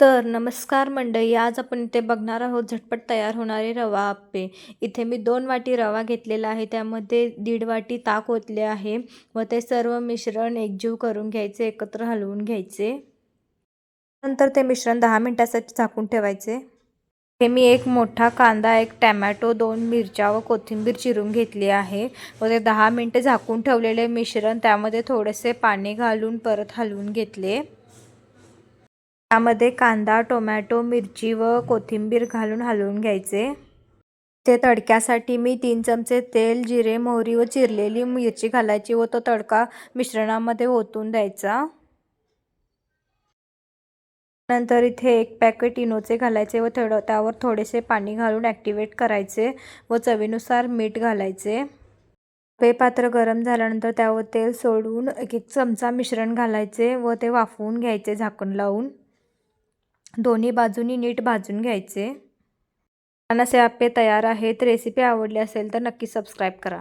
तर नमस्कार मंडळी आज आपण इथे बघणार आहोत झटपट तयार होणारे रवा आप्पे. इथे मी दोन वाटी रवा घेतलेला आहे त्यामध्ये दीड वाटी ताक ओतले आहे व ते सर्व मिश्रण एकजीव करून घ्यायचे एकत्र हलवून घ्यायचे. नंतर ते मिश्रण दहा मिनटासाठी झाकून ठेवायचे. हे मी एक मोठा कांदा एक टॅमॅटो दोन मिरच्या व कोथिंबीर चिरून घेतली आहे व ते दहा मिनटे झाकून ठेवलेले मिश्रण त्यामध्ये थोडेसे पाणी घालून परत हलवून घेतले. त्यामध्ये कांदा टोमॅटो मिरची व कोथिंबीर घालून हलवून घ्यायचे. ते तडक्यासाठी मी तीन चमचे तेल जिरे मोहरी व चिरलेली मिरची घालायची व तो तडका मिश्रणामध्ये ओतून द्यायचा. नंतर इथे एक पॅकेट इनोचे घालायचे व थोडं त्यावर थोडेसे पाणी घालून ॲक्टिवेट करायचे व चवीनुसार मीठ घालायचे. पे पात्र गरम झाल्यानंतर त्यावर तेल सोडून एक एक चमचा मिश्रण घालायचे व ते वाफवून घ्यायचे झाकण लावून. दोन्ही बाजूनी नीट भाजून घ्यायचे. अनसे आप्पे तयार आहेत रेसिपी आवडली असेल तर नक्की सबस्क्राईब करा.